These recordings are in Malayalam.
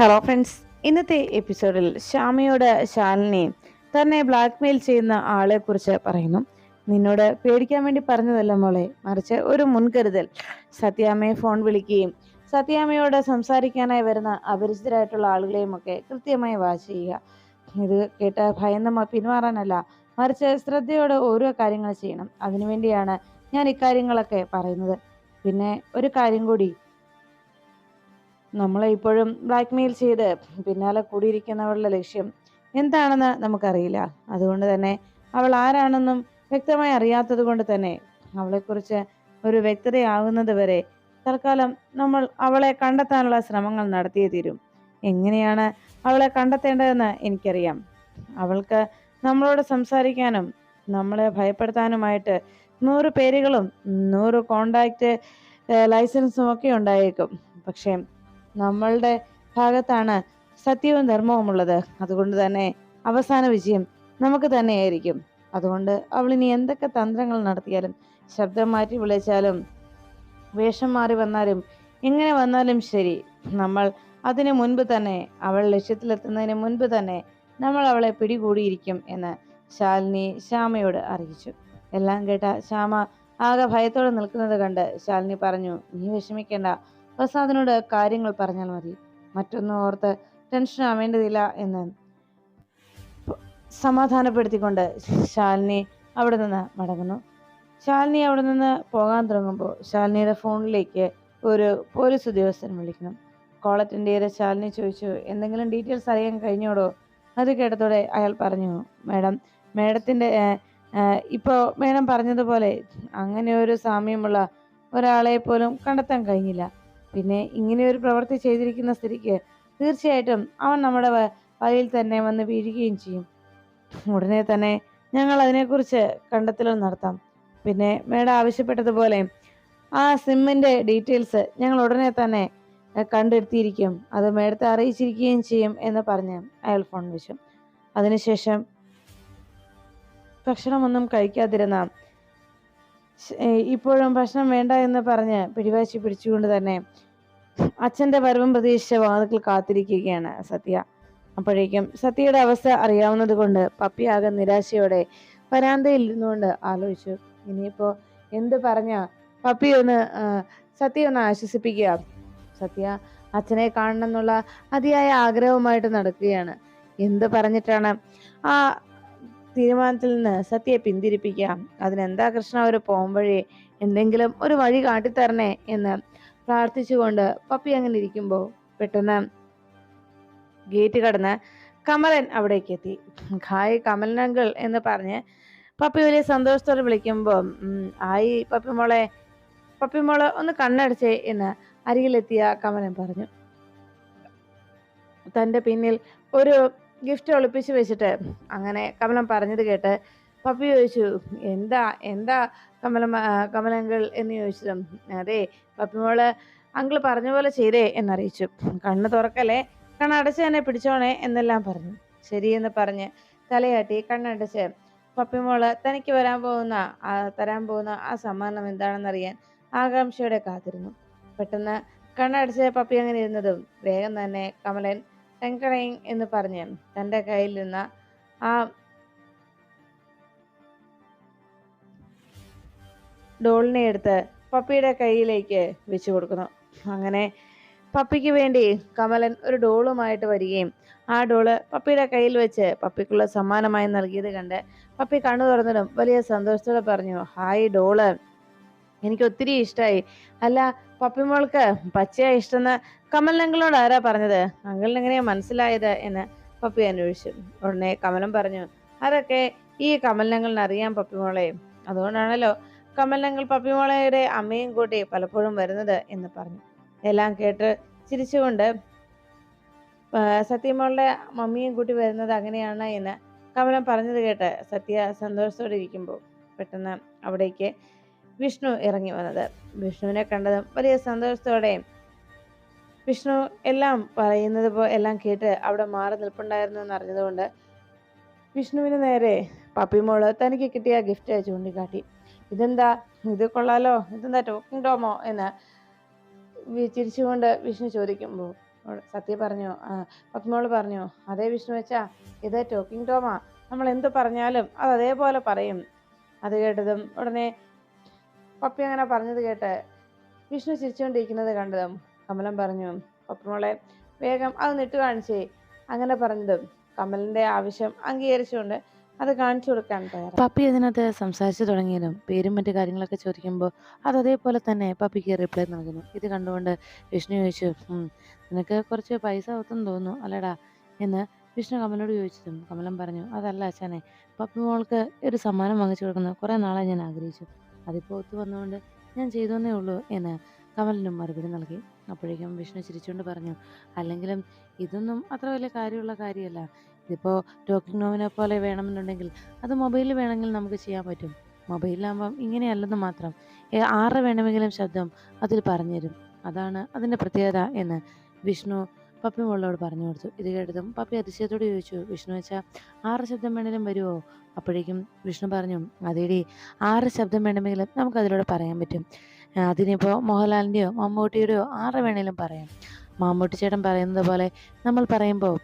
ഹലോ ഫ്രണ്ട്സ് ഇന്നത്തെ എപ്പിസോഡിൽ ശ്യാമയോട് ശാലിനി തന്നെ ബ്ലാക്ക്മെയിൽ ചെയ്യുന്ന ആളെ കുറിച്ച് പറയുന്നു. നിന്നോട് പേടിക്കാൻ വേണ്ടി പറഞ്ഞതല്ല മോളെ. മറിച്ച് ഒരു മുൻകരുതൽ. സത്യാമ്മയെ ഫോൺ വിളിക്കുകയും സത്യാമ്മയോട് സംസാരിക്കാനായി വരുന്ന അപരിചിതരായിട്ടുള്ള ആളുകളെയും ഒക്കെ കൃത്യമായി വാച്ച് ചെയ്യുക. ഇത് കേട്ട് ഭയന്ന് പിന്മാറാനല്ല മറിച്ച് ശ്രദ്ധയോടെ ഓരോ കാര്യങ്ങൾ ചെയ്യണം. അതിനുവേണ്ടിയാണ് ഞാൻ ഇക്കാര്യങ്ങളൊക്കെ പറയുന്നത്. പിന്നെ ഒരു കാര്യം കൂടി. നമ്മളെ ഇപ്പോഴും ബ്ലാക്ക് മെയിൽ ചെയ്ത് പിന്നാലെ കൂടിയിരിക്കുന്നവളുടെ ലക്ഷ്യം എന്താണെന്ന് നമുക്കറിയില്ല. അതുകൊണ്ട് തന്നെ അവൾ ആരാണെന്നും വ്യക്തമായി അറിയാത്തത് കൊണ്ട് തന്നെ അവളെക്കുറിച്ച് ഒരു വ്യക്തതയാകുന്നത് വരെ തൽക്കാലം നമ്മൾ അവളെ കണ്ടെത്താനുള്ള ശ്രമങ്ങൾ നടത്തിയേ തീരും. എങ്ങനെയാണ് അവളെ കണ്ടെത്തേണ്ടതെന്ന് എനിക്കറിയാം. അവൾക്ക് നമ്മളോട് സംസാരിക്കാനും നമ്മളെ ഭയപ്പെടുത്താനുമായിട്ട് നൂറ് പേരുകളും നൂറ് കോണ്ടാക്റ്റ് ലൈസൻസും ഒക്കെ ഉണ്ടായേക്കും. പക്ഷേ നമ്മളുടെ ഭാഗത്താണ് സത്യവും ധർമ്മവും ഉള്ളത്. അതുകൊണ്ട് തന്നെ അവസാന വിജയം നമുക്ക് തന്നെയായിരിക്കും. അതുകൊണ്ട് അവൾ ഇനി എന്തൊക്കെ തന്ത്രങ്ങൾ നടത്തിയാലും ശബ്ദം മാറ്റി വിളിച്ചാലും വേഷം മാറി വന്നാലും എങ്ങനെ വന്നാലും ശരി നമ്മൾ അതിനു മുൻപ് തന്നെ അവൾ ലക്ഷ്യത്തിലെത്തുന്നതിന് മുൻപ് തന്നെ നമ്മൾ അവളെ പിടികൂടിയിരിക്കും എന്ന് ശാലിനി ശ്യാമയോട് അറിയിച്ചു. എല്ലാം കേട്ട ശ്യാമ ആകെ ഭയത്തോടെ നിൽക്കുന്നത് കണ്ട് ശാലിനി പറഞ്ഞു നീ വിഷമിക്കേണ്ട. പ്രസാദിനോട് കാര്യങ്ങൾ പറഞ്ഞാൽ മതി. മറ്റൊന്നും ഓർത്ത് ടെൻഷൻ ആവേണ്ടതില്ല എന്ന് സമാധാനപ്പെടുത്തിക്കൊണ്ട് ശാലിനി അവിടെ നിന്ന് മടങ്ങുന്നു. ശാലിനി അവിടെ നിന്ന് പോകാൻ തുടങ്ങുമ്പോൾ ശാലിനിയുടെ ഫോണിലേക്ക് ഒരു പോലീസ് ഉദ്യോഗസ്ഥൻ വിളിക്കണം ചെയ്ത ശാലിനി ചോദിച്ചു എന്തെങ്കിലും ഡീറ്റെയിൽസ് അറിയാൻ കഴിഞ്ഞോടോ? അത് കേട്ടതോടെ അയാൾ പറഞ്ഞു മാഡം മാഡത്തിന്റെ ഇപ്പോൾ മാഡം പറഞ്ഞതുപോലെ അങ്ങനെ ഒരു സാമ്യമുള്ള ഒരാളെ പോലും കണ്ടെത്താൻ കഴിഞ്ഞില്ല. പിന്നെ ഇങ്ങനെ ഒരു പ്രവൃത്തി ചെയ്തിരിക്കുന്ന സ്ത്രീക്ക് തീർച്ചയായിട്ടും അവൻ നമ്മുടെ വലയിൽ തന്നെ വന്ന് വീഴുകയും ചെയ്യും. ഉടനെ തന്നെ ഞങ്ങൾ അതിനെക്കുറിച്ച് കണ്ടെത്തലും നടത്താം. പിന്നെ മേഡം ആവശ്യപ്പെട്ടതുപോലെ ആ സിമ്മിന്റെ ഡീറ്റെയിൽസ് ഞങ്ങൾ ഉടനെ തന്നെ കണ്ടെടുത്തിയിരിക്കും അത് മേഡത്തെ അറിയിച്ചിരിക്കുകയും ചെയ്യും എന്ന് പറഞ്ഞ് അയാൾ ഫോൺ വിളിച്ചു അതിനുശേഷം ഭക്ഷണമൊന്നും കഴിക്കാതിരുന്ന ഇപ്പോഴും ഭക്ഷണം വേണ്ട എന്ന് പറഞ്ഞ് പിടിവാശി പിടിച്ചുകൊണ്ട് തന്നെ അച്ഛന്റെ വരവും പ്രതീക്ഷിച്ച വാതുക്കൾ കാത്തിരിക്കുകയാണ് സത്യ. അപ്പോഴേക്കും സത്യയുടെ അവസ്ഥ അറിയാവുന്നത് കൊണ്ട് പപ്പി ആകെ നിരാശയോടെ വരാന്തയിൽ ഇരുന്നുകൊണ്ട് ആലോചിച്ചു. ഇനിയിപ്പോ എന്ത് പറഞ്ഞ പപ്പി ഒന്ന് സത്യ ഒന്ന് ആശ്വസിപ്പിക്കുക. സത്യ അച്ഛനെ കാണണം എന്നുള്ള അതിയായ ആഗ്രഹവുമായിട്ട് നടക്കുകയാണ്. എന്ത് പറഞ്ഞിട്ടാണ് ആ തീരുമാനത്തിൽ നിന്ന് സത്യയെ പിന്തിരിപ്പിക്കാം. അതിനെന്താ കൃഷ്ണ ഒരു പോംവഴി എന്തെങ്കിലും ഒരു വഴി കാട്ടിത്തരണേ എന്ന് പ്രാർത്ഥിച്ചുകൊണ്ട് പപ്പി അങ്ങനെ ഇരിക്കുമ്പോൾ പെട്ടെന്ന് ഗേറ്റ് കടന്ന് കമലൻ അവിടേക്ക് എത്തി. ഹായ് കമലൻ അങ്കിൾ എന്ന് പറഞ്ഞ് പപ്പി വലിയ സന്തോഷത്തോടെ വിളിക്കുമ്പോൾ ആയി പപ്പി മോളെ പപ്പി മോളെ ഒന്ന് കണ്ണടച്ചേ എന്ന് അരികിലെത്തിയ കമലൻ പറഞ്ഞു. തന്റെ പിന്നിൽ ഒരു ഗിഫ്റ്റ് ഒളിപ്പിച്ച് വെച്ചിട്ട് അങ്ങനെ കമലം പറഞ്ഞത് കേട്ട് പപ്പി ചോദിച്ചു എന്താ എന്താ കമലം കമലങ്കിൾ എന്ന് ചോദിച്ചതും? അതെ പപ്പി മോൾ അങ്കിൾ പറഞ്ഞ പോലെ ചെയ്തേ എന്നറിയിച്ചു. കണ്ണ് തുറക്കല്ലേ? കണ്ണടച്ച് തന്നെ പിടിച്ചോണേ എന്നെല്ലാം പറഞ്ഞു. ശരിയെന്ന് പറഞ്ഞ് തലയാട്ടി കണ്ണടച്ച് പപ്പിമോൾ തനിക്ക് വരാൻ പോകുന്ന ആ തരാൻ പോകുന്ന ആ സമ്മാനം എന്താണെന്നറിയാൻ ആകാംക്ഷയോടെ കാത്തിരുന്നു. പെട്ടെന്ന് കണ്ണടച്ച് പപ്പി അങ്ങനെ ഇരുന്നതും വേഗം തന്നെ കമലൻ ടെങ്കടയും എന്ന് പറഞ്ഞ് തന്റെ കയ്യിൽ നിന്ന് ആ ഡോളിനെ എടുത്ത് പപ്പിയുടെ കയ്യിലേക്ക് വെച്ചു കൊടുക്കുന്നു. അങ്ങനെ പപ്പിക്ക് വേണ്ടി കമലൻ ഒരു ഡോളുമായിട്ട് വരികയും ആ ഡോൾ പപ്പിയുടെ കയ്യിൽ വെച്ച് പപ്പിക്കുള്ള സമ്മാനമായി നൽകിയത് കണ്ട് പപ്പി കണ്ണു തുറന്നതും വലിയ സന്തോഷത്തോടെ പറഞ്ഞു ഹായ് ഡോൾ. എനിക്ക് ഒത്തിരി ഇഷ്ടമായി അല്ല പപ്പിമോൾക്ക് പച്ചയാ ഇഷ്ടമെന്ന് കമലിനങ്ങളോട് ആരാ പറഞ്ഞത്? അങ്കിളിന് എങ്ങനെയാ മനസ്സിലായത് എന്ന് പപ്പി അന്വേഷിച്ചു. ഉടനെ കമലം പറഞ്ഞു അതൊക്കെ ഈ കമലിനങ്ങളിന് അറിയാം പപ്പിമോളെ. അതുകൊണ്ടാണല്ലോ പപ്പി പപ്പിമോളയുടെ അമ്മയും കൂട്ടി പലപ്പോഴും വരുന്നത് എന്ന് പറഞ്ഞു. എല്ലാം കേട്ട് ചിരിച്ചുകൊണ്ട് സത്യമോളുടെ മമ്മിയും കൂട്ടി വരുന്നത് അങ്ങനെയാണ് എന്ന് കമലം പറഞ്ഞത് കേട്ട് സത്യ സന്തോഷത്തോടെ ഇരിക്കുമ്പോൾ പെട്ടെന്ന് അവിടേക്ക് വിഷ്ണു ഇറങ്ങി വന്നത്. വിഷ്ണുവിനെ കണ്ടതും വലിയ സന്തോഷത്തോടെ വിഷ്ണു എല്ലാം പറയുന്നത് എല്ലാം കേട്ട് അവിടെ മാറി നിൽപ്പുണ്ടായിരുന്നു എന്ന് അറിഞ്ഞതുകൊണ്ട് വിഷ്ണുവിന് നേരെ പപ്പിമോൾ തനിക്ക് കിട്ടിയ ഗിഫ്റ്റ് ചൂണ്ടിക്കാട്ടി. ഇതെന്താ? ഇത് കൊള്ളാലോ? ഇതെന്താ ടോക്കിംഗ് ടോമോ എന്ന് ചിരിച്ചുകൊണ്ട് വിഷ്ണു ചോദിക്കുമ്പോൾ സത്യ പറഞ്ഞു പപ്പിമോൾ പറഞ്ഞു അതേ വിഷ്ണു വെച്ചാ ഇത് ടോക്കിംഗ് ടോമാ നമ്മൾ എന്ത് പറഞ്ഞാലും അത് അതേപോലെ പറയും. അത് കേട്ടതും ഉടനെ പപ്പി അങ്ങനെ പറഞ്ഞത് കേട്ട് വിഷ്ണു ചിരിച്ചുകൊണ്ടിരിക്കുന്നത് കണ്ടതും കമലം പറഞ്ഞു പപ്പമോളെ വേഗം അത് നിട്ട് കാണിച്ചേ. അങ്ങനെ പറഞ്ഞതും കമലിന്റെ ആവശ്യം അംഗീകരിച്ചുകൊണ്ട് അത് കാണിച്ചു കൊടുക്കാൻ പപ്പി അതിനകത്ത് സംസാരിച്ചു തുടങ്ങിയതും പേരും മറ്റു കാര്യങ്ങളൊക്കെ ചോദിക്കുമ്പോൾ അത് അതേപോലെ തന്നെ പപ്പിക്ക് റിപ്ലൈ നൽകുന്നു. ഇത് കണ്ടുകൊണ്ട് വിഷ്ണു ചോദിച്ചു "ഉം, നിനക്ക് കുറച്ച് പൈസ ഒത്തും തോന്നുന്നു അല്ലടാ? എന്ന് വിഷ്ണു കമലോട് ചോദിച്ചതും കമലം പറഞ്ഞു അതല്ല അച്ഛനെ പപ്പി മോൾക്ക് ഒരു സമ്മാനം വാങ്ങിച്ചു കൊടുക്കുന്നത് കുറേ നാളായി ഞാൻ ആഗ്രഹിച്ചു. അതിപ്പോൾ ഒത്തു വന്നുകൊണ്ട് ഞാൻ ചെയ്തെന്നേ ഉള്ളൂ എന്ന് കമലിനും മറുപടി നൽകി. അപ്പോഴേക്കും വിഷ്ണു ചിരിച്ചുകൊണ്ട് പറഞ്ഞു അല്ലെങ്കിലും ഇതൊന്നും അത്ര വലിയ കാര്യമുള്ള കാര്യമല്ല. ഇതിപ്പോൾ ടോക്കിംഗ് നോവിനെ പോലെ വേണമെന്നുണ്ടെങ്കിൽ അത് മൊബൈലിൽ വേണമെങ്കിൽ നമുക്ക് ചെയ്യാൻ പറ്റും. മൊബൈലിലാകുമ്പം ഇങ്ങനെയല്ലെന്ന് മാത്രം. ആറ് വേണമെങ്കിലും ശബ്ദം അതിൽ പറഞ്ഞുതരും. അതാണ് അതിന്റെ പ്രത്യേകത എന്ന് വിഷ്ണു പപ്പി മോളോട് പറഞ്ഞു കൊടുത്തു. ഇത് കേട്ടതും പപ്പി അതിശയത്തോട് ചോദിച്ചു വിഷ്ണു വെച്ചാൽ ആറ് ശബ്ദം വേണേലും വരുമോ അപ്പോഴേക്കും വിഷ്ണു പറഞ്ഞു അതേടി ആറ് ശബ്ദം വേണമെങ്കിലും നമുക്ക് അതിലൂടെ പറയാൻ പറ്റും. അതിനിപ്പോൾ മോഹൻലാലിന്റെയോ മമ്മൂട്ടിയുടെയോ ആറ് വേണേലും പറയാം. മമ്മൂട്ടി ചേട്ടൻ പറയുന്നത് പോലെ നമ്മൾ പറയുമ്പോൾ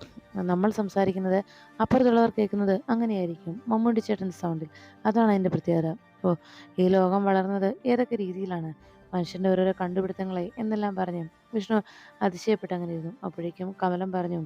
നമ്മൾ സംസാരിക്കുന്നത് അപ്പുറത്തുള്ളവർ കേൾക്കുന്നത് അങ്ങനെയായിരിക്കും മമ്മൂട്ടി ചേട്ടന്റെ സൗണ്ടിൽ അതാണ് അതിന്റെ പ്രത്യേകത. ഓ ഈ ലോകം വളർന്നത് ഏതൊക്കെ രീതിയിലാണ്? മനുഷ്യന്റെ ഓരോരോ കണ്ടുപിടുത്തങ്ങളെ എന്നെല്ലാം പറഞ്ഞു. വിഷ്ണു അതിശയപ്പെട്ട് അങ്ങനെ ഇരുന്നു. അപ്പോഴേക്കും കമലം പറഞ്ഞു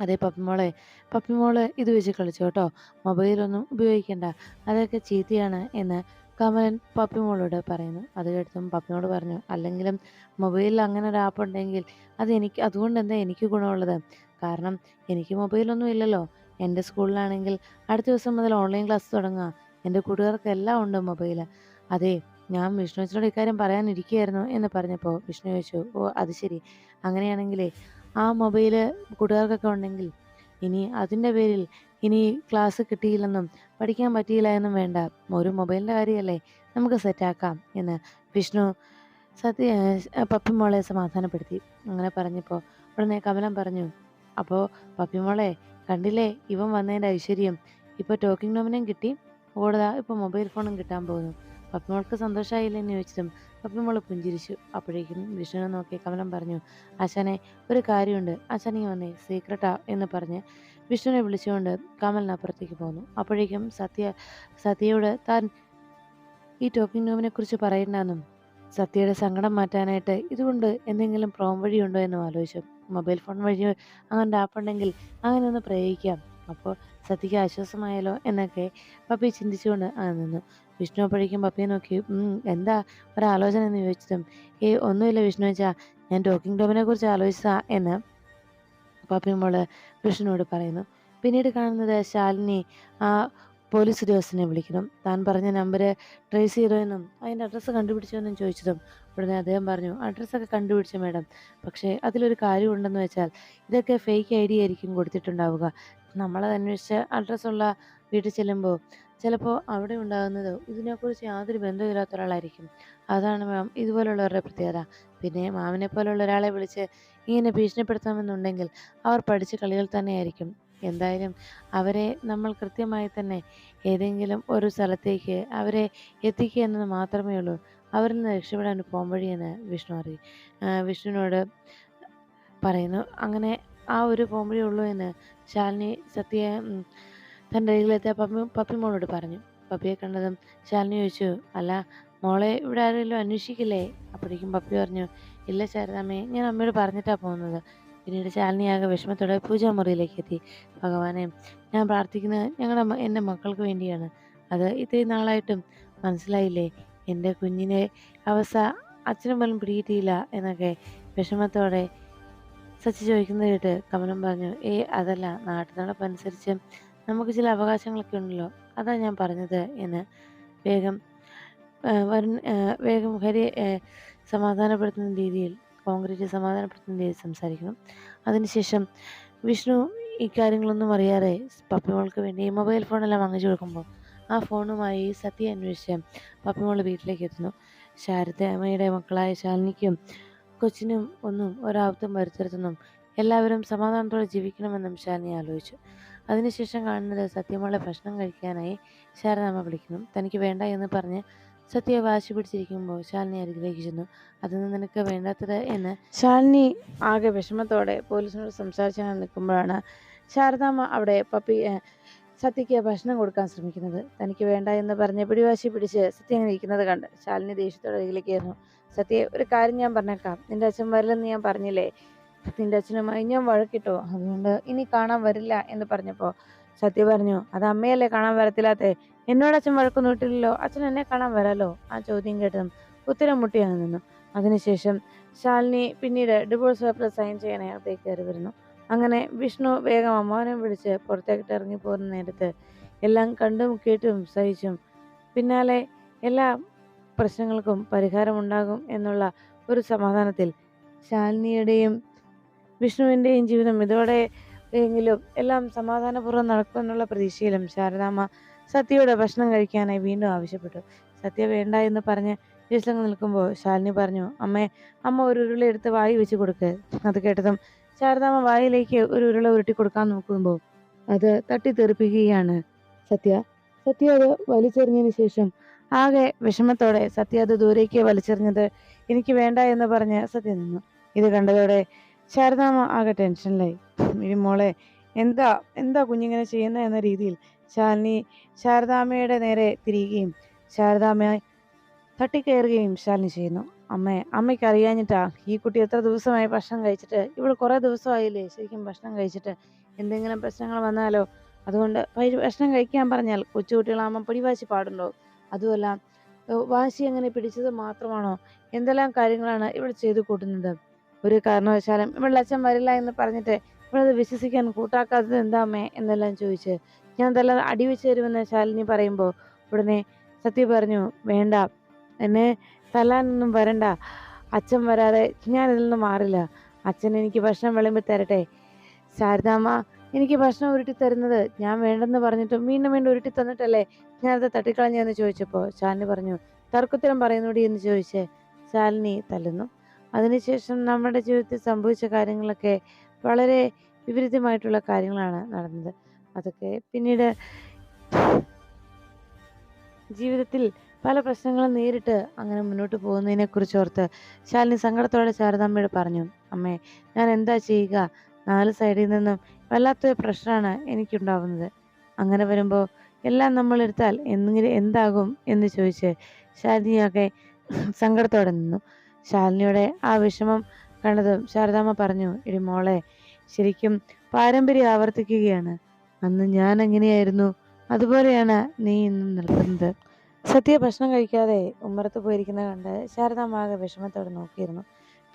അതെ പപ്പിമോളെ പപ്പിമോൾ ഇത് വെച്ച് കളിച്ചു കേട്ടോ മൊബൈലൊന്നും ഉപയോഗിക്കണ്ട. അതൊക്കെ ചീത്തയാണ് എന്ന് കമലൻ പപ്പിമോളോട് പറയുന്നു. അത് കേട്ടതും പപ്പിനോട് പറഞ്ഞു അല്ലെങ്കിലും മൊബൈലിൽ അങ്ങനെ ഒരു ആപ്പ് ഉണ്ടെങ്കിൽ അത് എനിക്ക് അതുകൊണ്ട് എന്താ എനിക്ക് ഗുണമുള്ളത്? കാരണം എനിക്ക് മൊബൈലൊന്നും ഇല്ലല്ലോ. എന്റെ സ്കൂളിലാണെങ്കിൽ അടുത്ത ദിവസം മുതൽ ഓൺലൈൻ ക്ലാസ് തുടങ്ങുക എന്റെ കൂട്ടുകാർക്ക് എല്ലാം ഉണ്ട് മൊബൈൽ അതെ ഞാൻ വിഷ്ണു അച്ഛനോട് ഇക്കാര്യം പറയാനിരിക്കുകയായിരുന്നു എന്ന് പറഞ്ഞപ്പോൾ വിഷ്ണു ചോദിച്ചു ഓ അത് ശരി. അങ്ങനെയാണെങ്കിലേ ആ മൊബൈൽ കൂട്ടുകാർക്കൊക്കെ ഉണ്ടെങ്കിൽ ഇനി അതിന്റെ പേരിൽ ഇനി ക്ലാസ് കിട്ടിയില്ലെന്നും പഠിക്കാൻ പറ്റിയില്ല എന്നും വേണ്ട. ഒരു മൊബൈലിന്റെ കാര്യമല്ലേ? നമുക്ക് സെറ്റാക്കാം എന്ന് വിഷ്ണു സത്യ പപ്പിമോളെ സമാധാനപ്പെടുത്തി. അങ്ങനെ പറഞ്ഞപ്പോൾ ഉടനെ കമലം പറഞ്ഞു അപ്പോൾ പപ്പിമോളെ കണ്ടില്ലേ? ഇവൻ വന്നതിന്റെ ഐശ്വര്യം. ഇപ്പോൾ ടോക്കിംഗ് നോമിനും കിട്ടി. കൂടാതെ ഇപ്പോൾ മൊബൈൽ ഫോണും കിട്ടാൻ പോകുന്നു. പപ്പിമോൾക്ക് സന്തോഷമായില്ല എന്ന് ചോദിച്ചതും പപ്പിമോൾ പുഞ്ചിരിച്ചു. അപ്പോഴേക്കും വിഷ്ണുവിനെ നോക്കി കമലം പറഞ്ഞു അച്ഛനെ ഒരു കാര്യമുണ്ട്. അച്ഛനെ വന്നേ സീക്രട്ടാ എന്ന് പറഞ്ഞ് വിഷ്ണുവിനെ വിളിച്ചുകൊണ്ട് കമലിനപ്പുറത്തേക്ക് പോന്നു. അപ്പോഴേക്കും സത്യ സത്യയോട് താൻ ഈ ടോക്കിംഗ് നോമിനെ കുറിച്ച് പറയണ്ടെന്നും സത്യയുടെ സങ്കടം മാറ്റാനായിട്ട് ഇതുകൊണ്ട് എന്തെങ്കിലും പ്രോം വഴിയുണ്ടോ എന്നും ആലോചിച്ചു. മൊബൈൽ ഫോൺ വഴി അങ്ങനെ ആപ്പ് ഉണ്ടെങ്കിൽ അങ്ങനെ ഒന്ന് പ്രയോഗിക്കാം. അപ്പോൾ സത്യയ്ക്ക് ആശ്വാസമായാലോ എന്നൊക്കെ പപ്പി ചിന്തിച്ചുകൊണ്ട് അങ്ങനെ നിന്നു. വിഷ്ണു അപ്പോഴേക്കും പപ്പിയെ നോക്കി "ഉം, എന്താ ഒരാലോചന എന്ന് ചോദിച്ചതും ഏ ഒന്നുമില്ല വിഷ്ണു വെച്ചാ ഞാൻ ടോക്കിംഗ് ടോമിനെ കുറിച്ച് ആലോചിച്ചാ എന്ന് പപ്പി മോൾ വിഷ്ണുവോട് പറയുന്നു. പിന്നീട് കാണുന്നത് ശാലിനി ആ പോലീസ് ഉദ്യോഗസ്ഥനെ വിളിക്കണം താൻ പറഞ്ഞ നമ്പർ ട്രേസ് ചെയ്തോ എന്നും അതിന്റെ അഡ്രസ്സ് കണ്ടുപിടിച്ചോ എന്നും ചോദിച്ചതും ഉടനെ അദ്ദേഹം പറഞ്ഞു അഡ്രസ്സൊക്കെ കണ്ടുപിടിച്ചു മാഡം പക്ഷേ അതിലൊരു കാര്യം ഉണ്ടെന്ന് വെച്ചാൽ ഇതൊക്കെ ഫേക്ക് ഐ ഡി ആയിരിക്കും കൊടുത്തിട്ടുണ്ടാവുക. നമ്മളത് അന്വേഷിച്ച് അഡ്രസ്സുള്ള വീട്ടിൽ ചെല്ലുമ്പോൾ ചിലപ്പോൾ അവിടെ ഉണ്ടാകുന്നത് ഇതിനെക്കുറിച്ച് യാതൊരു ബന്ധമില്ലാത്ത ഒരാളായിരിക്കും. അതാണ് മാം ഇതുപോലുള്ളവരുടെ പ്രത്യേകത. പിന്നെ മാമിനെ പോലുള്ള ഒരാളെ വിളിച്ച് ഇങ്ങനെ ഭീഷണിപ്പെടുത്താമെന്നുണ്ടെങ്കിൽ അവർ പഠിച്ച കളികൾ തന്നെയായിരിക്കും. എന്തായാലും അവരെ നമ്മൾ കൃത്യമായി തന്നെ ഏതെങ്കിലും ഒരു സ്ഥലത്തേക്ക് അവരെ എത്തിക്കുക എന്നത് മാത്രമേ ഉള്ളൂ. അവരിൽ നിന്ന് രക്ഷപ്പെടാൻ പോകാൻ വഴിയെന്ന് വിഷ്ണു അറി വിഷ്ണുവിനോട് പറയുന്നു. അങ്ങനെ ആ ഒരു പോംവഴി ഉള്ളൂ എന്ന് ശാലിനി സത്യ തന്റെ അരികിലെത്തിയ പപ്പി പപ്പിമോളോട് പറഞ്ഞു. പപ്പിയെ കണ്ടതും ശാലിനി ചോദിച്ചു അല്ല മോളെ ഇവിടെ ആരെങ്കിലും അന്വേഷിക്കില്ലേ? അപ്പോഴേക്കും പപ്പി പറഞ്ഞു ഇല്ല ശാരദാമ്മേ ഞാൻ അമ്മയോട് പറഞ്ഞിട്ടാണ് പോകുന്നത്. പിന്നീട് ശാലിനിയാകെ വിഷമത്തോടെ പൂജാമുറിയിലേക്ക് എത്തി. ഭഗവാനെ ഞാൻ പ്രാർത്ഥിക്കുന്നത് ഞങ്ങളുടെ എന്റെ മക്കൾക്ക് വേണ്ടിയാണ്. അത് ഇത്രയും നാളായിട്ടും മനസ്സിലായില്ലേ? എന്റെ കുഞ്ഞിനെ അവസ്ഥ അച്ഛനും പോലും പിടികിട്ടിയില്ല എന്നൊക്കെ വിഷമത്തോടെ സച്ചി ചോദിക്കുന്നത് കേട്ട് കമലം പറഞ്ഞു ഏ അതല്ല നാട്ടു നടപ്പനുസരിച്ച് നമുക്ക് ചില അവകാശങ്ങളൊക്കെ ഉണ്ടല്ലോ. അതാ ഞാൻ പറഞ്ഞത് എന്ന്. വേഗം വരു വേഗം ഹരി സമാധാനപ്പെടുത്തുന്ന രീതിയിൽ കോൺഗ്രസ് സമാധാനപ്പെടുത്തുന്ന രീതിയിൽ സംസാരിക്കണം. അതിനുശേഷം വിഷ്ണു ഇക്കാര്യങ്ങളൊന്നും അറിയാതെ പപ്പിമോൾക്ക് വേണ്ടി മൊബൈൽ ഫോണെല്ലാം വാങ്ങിച്ചു കൊടുക്കുമ്പോൾ ആ ഫോണുമായി സത്യ അന്വേഷിച്ച് പപ്പിമോൾ വീട്ടിലേക്ക് എത്തുന്നു. ശാരദ അമ്മയുടെ മക്കളായ ശാലിനിക്കും കൊച്ചിനും ഒന്നും ഒരാപത്തും വരുത്തരുതെന്നും എല്ലാവരും സമാധാനത്തോടെ ജീവിക്കണമെന്നും ശാലിനി ആലോചിച്ചു. അതിനുശേഷം കാണുന്നത് സത്യമോളെ ഭക്ഷണം കഴിക്കാനായി ശാരദാമ്മ വിളിക്കുന്നു. തനിക്ക് വേണ്ട എന്ന് പറഞ്ഞ് സത്യ വാശി പിടിച്ചിരിക്കുമ്പോൾ ശാലിനി അരികിലേക്ക് ചെന്നു അതൊന്നും നിനക്ക് വേണ്ടാത്തത് എന്ന് ശാലിനി ആകെ വിഷമത്തോടെ പോലീസിനോട് സംസാരിച്ചാണ് നിൽക്കുമ്പോഴാണ് ശാരദാമ്മ അവിടെ പപ്പി സത്യക്ക് ഭക്ഷണം കൊടുക്കാൻ ശ്രമിക്കുന്നത്. തനിക്ക് വേണ്ട എന്ന് പറഞ്ഞ് പിടിവാശി പിടിച്ച് സത്യ അങ്ങനെ ഇരിക്കുന്നത് കണ്ട് ശാലിനി ദേഷ്യത്തോടെ അരികിലേക്ക് ആയിരുന്നു സത്യ ഒരു കാര്യം ഞാൻ പറഞ്ഞേക്കാം. നിന്റെ അച്ഛൻ വരില്ലെന്ന് ഞാൻ പറഞ്ഞില്ലേ? നിന്റെ അച്ഛനുമായി ഞാൻ വഴക്കിട്ടോ. അതുകൊണ്ട് ഇനി കാണാൻ വരില്ല എന്ന് പറഞ്ഞപ്പോൾ സത്യ പറഞ്ഞു അത് അമ്മയല്ലേ കാണാൻ വരത്തില്ലാത്തേ? എന്നോട് അച്ഛൻ വഴക്കൊന്നും ഇട്ടില്ലല്ലോ. അച്ഛൻ എന്നെ കാണാൻ വരാലോ? ആ ചോദ്യം കേട്ടതും ഉത്തരം മുട്ടിയാണ് നിന്നു. അതിനുശേഷം ശാലിനി പിന്നീട് ഡിവോഴ്സ് പേപ്പർ സൈൻ ചെയ്യാൻ അകത്തേക്ക് കയറി വരുന്നു. അങ്ങനെ വിഷ്ണു വേഗം അമ്മാവനെ വിളിച്ച് പുറത്തേക്കിട്ട് ഇറങ്ങി പോകുന്ന നേരത്ത് എല്ലാം കണ്ടും കേട്ടും സഹിച്ചും പിന്നാലെ എല്ലാ പ്രശ്നങ്ങൾക്കും പരിഹാരമുണ്ടാകും എന്നുള്ള ഒരു സമാധാനത്തിൽ ശാലിനിയുടെയും വിഷ്ണുവിന്റെയും ജീവിതം ഇതോടെ എങ്കിലും എല്ലാം സമാധാനപൂർവം നടക്കുമെന്നുള്ള പ്രതീക്ഷയിലും ശാരദാമ്മ സത്യയുടെ ഭക്ഷണം കഴിക്കാനായി വീണ്ടും ആവശ്യപ്പെട്ടു. സത്യ വേണ്ട എന്ന് പറഞ്ഞ് വിശ്ലങ്ങ് നിൽക്കുമ്പോൾ ശാലിനി പറഞ്ഞു അമ്മേ അമ്മ ഒരു ഉരുള എടുത്ത് വായി വെച്ച് കൊടുക്ക്. അത് കേട്ടതും ശാരദാമ്മ വായിലേക്ക് ഒരു ഉരുള ഉരുട്ടി കൊടുക്കാൻ നോക്കുമ്പോൾ അത് തട്ടിത്തെറിപ്പിക്കുകയാണ് സത്യ. സത്യ അത് വലിച്ചെറിഞ്ഞതിന് ശേഷം ആകെ വിഷമത്തോടെ സത്യ അത് ദൂരേക്ക് വലിച്ചെറിഞ്ഞത് എനിക്ക് വേണ്ട എന്ന് പറഞ്ഞ് സത്യ നിന്നു. ഇത് കണ്ടതോടെ ശാരദാമ്മ ആകെ ടെൻഷനിലായി. ഇനി മോളെ എന്താ എന്താ കുഞ്ഞിങ്ങനെ ചെയ്യുന്ന എന്ന രീതിയിൽ? ശാലിനി ശാരദാമ്മയുടെ നേരെ തിരിയുകയും ശാരദാമ്മയെ തട്ടിക്കയറുകയും ശാലിനി ചെയ്യുന്നു. അമ്മേ അമ്മയ്ക്ക് അറിയാഞ്ഞിട്ടാ ഈ കുട്ടി എത്ര ദിവസമായി ഭക്ഷണം കഴിച്ചിട്ട് ഇവിടെ കുറേ ദിവസമായില്ലേ ശരിക്കും ഭക്ഷണം കഴിച്ചിട്ട്? എന്തെങ്കിലും പ്രശ്നങ്ങൾ വന്നാലോ? അതുകൊണ്ട് ഭക്ഷണം കഴിക്കാൻ പറഞ്ഞാൽ കൊച്ചുകുട്ടികളാകുമ്പോൾ പിടിവാശി പാടുണ്ടോ? അതുമല്ല വാശി എങ്ങനെ പിടിച്ചത് മാത്രമാണോ? എന്തെല്ലാം കാര്യങ്ങളാണ് ഇവിടെ ചെയ്തു കൂട്ടുന്നത്? ഒരു കാരണവശാലും ഇവളുടെ അച്ഛൻ വരില്ല എന്ന് പറഞ്ഞിട്ട് ഇവളത് വിശ്വസിക്കാൻ കൂട്ടാക്കാത്തത് എന്താമേ എന്നെല്ലാം ചോദിച്ച്. ഞാൻ അടി അടിവെച്ച് തരുമെന്ന് ശാലിനി പറയുമ്പോൾ ഉടനെ സത്യ പറഞ്ഞു വേണ്ട എന്നെ തല്ലാനൊന്നും വരണ്ട. അച്ഛൻ വരാതെ ഞാൻ ഇതിൽ നിന്ന് മാറില്ല. അച്ഛൻ എനിക്ക് ഭക്ഷണം വിളമ്പി തരട്ടെ. ശാരദാമ്മ എനിക്ക് ഭക്ഷണം ഉരുട്ടി തരുന്നത് ഞാൻ വേണ്ടെന്ന് പറഞ്ഞിട്ടും വീണ്ടും വീണ്ടും ഉരുട്ടി തന്നിട്ടല്ലേ ഞാനത് തട്ടിക്കളഞ്ഞെന്ന് ചോദിച്ചപ്പോൾ ശാലിനി പറഞ്ഞു തർക്കുത്തരം പറയുന്നൂടി എന്ന് ചോദിച്ച് ശാലിനി തല്ലുന്നു. അതിനുശേഷം നമ്മുടെ ജീവിതത്തിൽ സംഭവിച്ച കാര്യങ്ങളൊക്കെ വളരെ വിപരീതമായിട്ടുള്ള കാര്യങ്ങളാണ് നടന്നത്. അതൊക്കെ പിന്നീട് ജീവിതത്തിൽ പല പ്രശ്നങ്ങളും നേരിട്ട് അങ്ങനെ മുന്നോട്ട് പോകുന്നതിനെ കുറിച്ച് ഓർത്ത് ശാലിനി സങ്കടത്തോടെ ശാരദാമ്മയോട് പറഞ്ഞു അമ്മേ ഞാൻ എന്താ ചെയ്യുക? നാല് സൈഡിൽ നിന്നും വല്ലാത്തൊരു പ്രശ്നമാണ് എനിക്കുണ്ടാവുന്നത്. അങ്ങനെ വരുമ്പോൾ എല്ലാം നമ്മൾ എടുത്താൽ എന്തെങ്കിലും എന്താകും? എന്ന് ചോദിച്ച് ശാലിനിയൊക്കെ സങ്കടത്തോടെ നിന്നു. ശാലിനിയുടെ ആ വിഷമം കണ്ടതും ശാരദാമ്മ പറഞ്ഞു എടി മോളെ ശരിക്കും പാരമ്പര്യം ആവർത്തിക്കുകയാണ്. അന്ന് ഞാൻ എങ്ങനെയായിരുന്നു? അതുപോലെയാണ് നീ ഇന്നും നിൽക്കുന്നത്. സത്യ ഭക്ഷണം കഴിക്കാതെ ഉമ്മറത്ത് പോയിരിക്കുന്നത് കണ്ട് ശാരദാമ്മ ആകെ വിഷമത്തോടെ നോക്കിയിരുന്നു.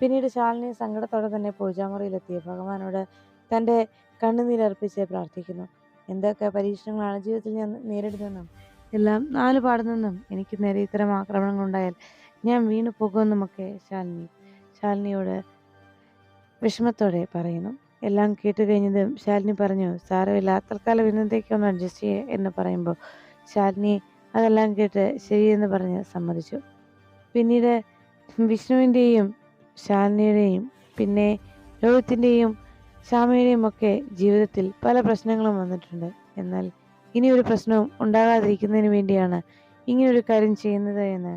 പിന്നീട് ശാലിനി സങ്കടത്തോടെ തന്നെ പൂജാമുറിയിലെത്തിയ ഭഗവാനോട് തന്റെ കണ്ണുനീരർപ്പിച്ച് പ്രാർത്ഥിക്കുന്നു. എന്തൊക്കെ പരീക്ഷണങ്ങളാണ് ജീവിതത്തിൽ ഞാൻ നേരിടുന്നതെന്നും എല്ലാം നാല് പാടുന്നെന്നും എനിക്ക് നേരെ ഇത്തരം ആക്രമണങ്ങളുണ്ടായാൽ ഞാൻ വീണു പോകുമെന്നുമൊക്കെ ശാലിനി ശാലിനിയോട് വിഷമത്തോടെ പറയുന്നു. എല്ലാം കേട്ട് കഴിഞ്ഞതും ശാലിനി പറഞ്ഞു സാരമില്ല തൽക്കാലം ഇന്നത്തേക്ക് ഒന്ന് അഡ്ജസ്റ്റ് ചെയ്യുക എന്ന് പറയുമ്പോൾ ശാലിനി അതെല്ലാം കേട്ട് ശരിയെന്ന് പറഞ്ഞ് സമ്മതിച്ചു. പിന്നീട് വിഷ്ണുവിന്റെയും ശാലിനിയുടെയും പിന്നെ രോഹിത്തിന്റെയും ശ്യാമയുടെയും ഒക്കെ ജീവിതത്തിൽ പല പ്രശ്നങ്ങളും വന്നിട്ടുണ്ട്. എന്നാൽ ഇനി ഒരു പ്രശ്നവും ഉണ്ടാകാതിരിക്കുന്നതിന് വേണ്ടിയാണ് ഇങ്ങനൊരു കാര്യം ചെയ്യുന്നത് എന്ന്